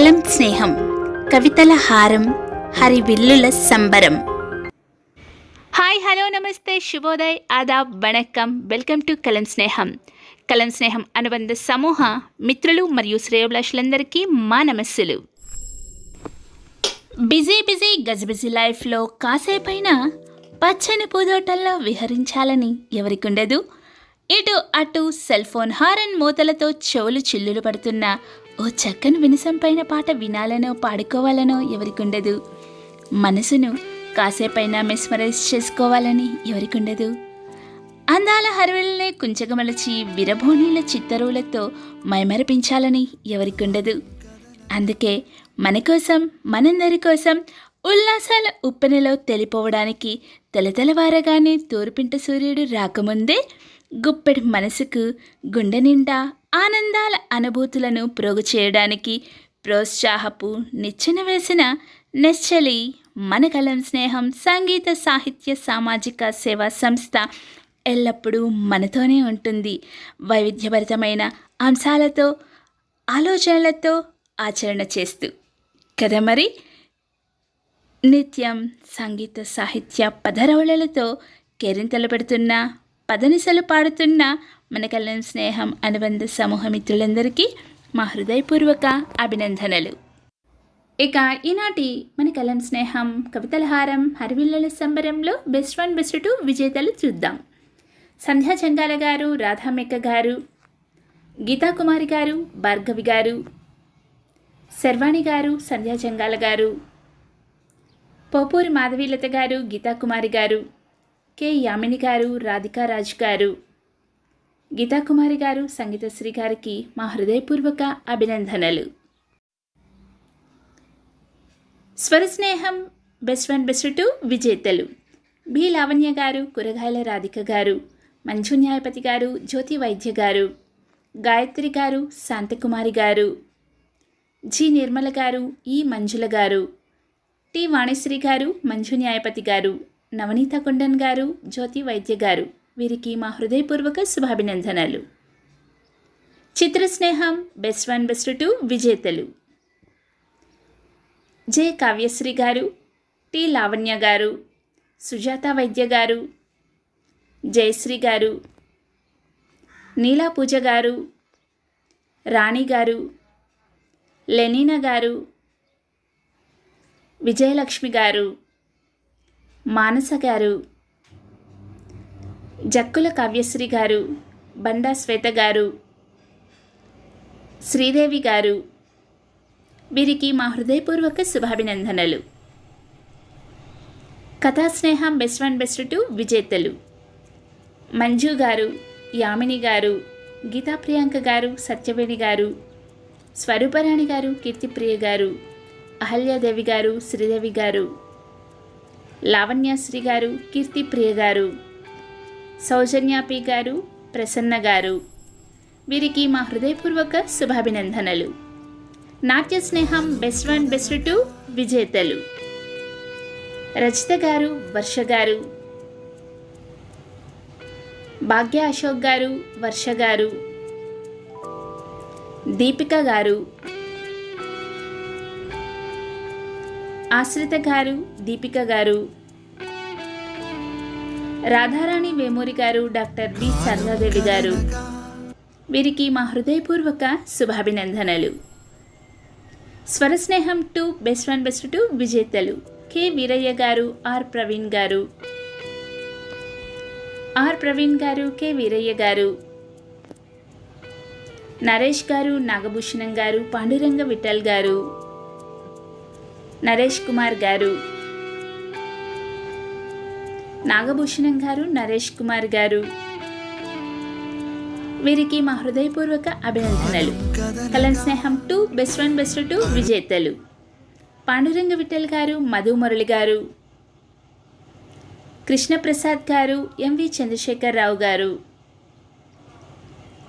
కలం స్నేహం కవితల హారం హరివిల్లుల సంబరం. హాయ్ హలో నమస్తే శుభోదయ్ ఆదాబ్ vanakkam. Welcome to Kalam Sneham. కలం స్నేహం అనుబంధ సమూహ మిత్రులు మరియు శ్రేయోభిలాషులందరికీ మా నమస్సులు. బిజీ బిజీ గజిబిజీ లైఫ్లో కాసేపైనా పచ్చని పూదోటల్లో విహరించాలని ఎవరికుండదు? ఇటు అటు సెల్ ఫోన్ హారన్ మూతలతో చెవులు చిల్లులు పడుతున్న ఓ చక్కని వినసం పైన పాట వినాలనో పాడుకోవాలనో ఎవరికుండదు. మనసును కాసేపైనా మెస్మరైజ్ చేసుకోవాలని ఎవరికుండదు. అందాల హరివెల్నే కుంచగమలచి విరభోనీల చిత్తరువులతో మైమరపించాలని ఎవరికుండదు. అందుకే మన కోసం మనందరి కోసం ఉల్లాసాల ఉప్పెనలో తెలిపోవడానికి తెలతెలవారగానే తూర్పింట సూర్యుడు రాకముందే గుప్పెడి మనసుకు గుండె నిండా ఆనందాల అనుభూతులను ప్రోగు చేయడానికి ప్రోత్సాహపు నిచ్చెన వేసిన నెచ్చలి మన కలం స్నేహం సంగీత సాహిత్య సామాజిక సేవా సంస్థ ఎల్లప్పుడూ మనతోనే ఉంటుంది. వైవిధ్యభరితమైన అంశాలతో ఆలోచనలతో ఆచరణ చేస్తూ. కదా మరి? నిత్యం సంగీత సాహిత్య పదరవళలతో కేరింతలు పెడుతున్న పదనిసలు పాడుతున్న మన కళ్యాణ్ స్నేహం అనుబంధ సమూహ మిత్రులందరికీ మా హృదయపూర్వక అభినందనలు. ఇక ఈనాటి మన కలం స్నేహం కవితల హారం సంబరంలో బెస్ట్ వన్ బెస్ట్ టూ విజేతలు చూద్దాం. సంధ్యా చంగాల గారు రాధామెక్క గారు గీతాకుమారి గారు భార్గవి గారు శర్వాణి గారు సంధ్యా చంగాల గారు పోపూరి మాధవీలత గారు గీతాకుమారి గారు కె. యామిని గారు రాధికారాజ్ గారు. గీతాకుమారి గారు సంగీతశ్రీ గారికి మా హృదయపూర్వక అభినందనలు. Swarasneham best one best two విజేతలు. బి. లావణ్య గారు కూరగాయల రాధిక గారు. మంజు న్యాయపతి గారు జ్యోతి వైద్య గారు. గాయత్రి గారు శాంతకుమారి గారు. జి. నిర్మల గారు ఈ మంజుల గారు. టి. వాణిశ్రీ గారు మంజు న్యాయపతి గారు. నవనీత కొండన్ గారు జ్యోతి వైద్య గారు. వీరికి మా హృదయపూర్వక శుభాభినందనలు. Chitrasneham best one best two విజేతలు. జె. కావ్యశ్రీ గారు టి. లావణ్య గారు సుజాత వైద్య గారు జయశ్రీ గారు నీలా పూజ గారు రాణి గారు లెనీనా గారు విజయలక్ష్మి గారు మానస గారు జక్కుల కావ్యశ్రీ గారు బండా శ్వేత గారు శ్రీదేవి గారు. వీరికి మా హృదయపూర్వక శుభాభినందనలు. Kathasneham best one best two విజేతలు. మంజు గారు యామిని గారు గీతా ప్రియాంక గారు సత్యవేణి గారు స్వరూపరాణి గారు కీర్తిప్రియ గారు అహల్యాదేవి గారు శ్రీదేవి గారు. లావణ్యశ్రీ గారు కీర్తిప్రియ గారు సౌజన్యాపి గారు ప్రసన్న గారు. వీరికి మా హృదయపూర్వక శుభాభినందనలు. నాట్య స్నేహం బెస్ట్ వన్ బెస్ట్ టూ విజేతలు. రచిత గారు వర్ష గారు. భాగ్య అశోక్ గారు వర్ష గారు. దీపిక గారు. ఆశ్రిత గారు దీపిక గారు. రాధారాణి వేమూరి గారు డాక్టర్ బి. సరళాదేవి గారు. వీరికి మా హృదయపూర్వక శుభాభినందనలు. Swarasneham two best one best two విజేతలు. కె. వీరయ్య గారు ఆర్. ప్రవీణ్ గారు. ఆర్. ప్రవీణ్ గారు కె. వీరయ్య గారు. నరేష్ గారు నాగభూషణం గారు పాండురంగ విఠల్ గారు. నరేష్ కుమార్ గారు. నాగభూషణం గారు నరేష్ కుమార్ గారు. వీరికి మా హృదయపూర్వక అభినందనలు. కలన్ స్నేహం two best one best two విజేతలు. పాండురంగ విఠల్ గారు మధు మురళి గారు. కృష్ణప్రసాద్ గారు ఎంవి చంద్రశేఖర్ గారు.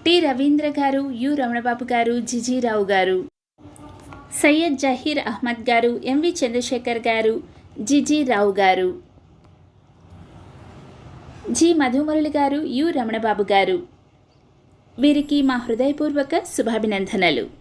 టి రవీంద్ర గారు యు రమణబాబు గారు జిజీరావు గారు. సయ్యద్ జహీర్ అహ్మద్ గారు ఎంవి చంద్రశేఖర్ గారు జిజి రావు గారు. జి మధుమురళి గారు యు రమణబాబు గారు. వీరికి మా హృదయపూర్వక శుభాభినందనలు.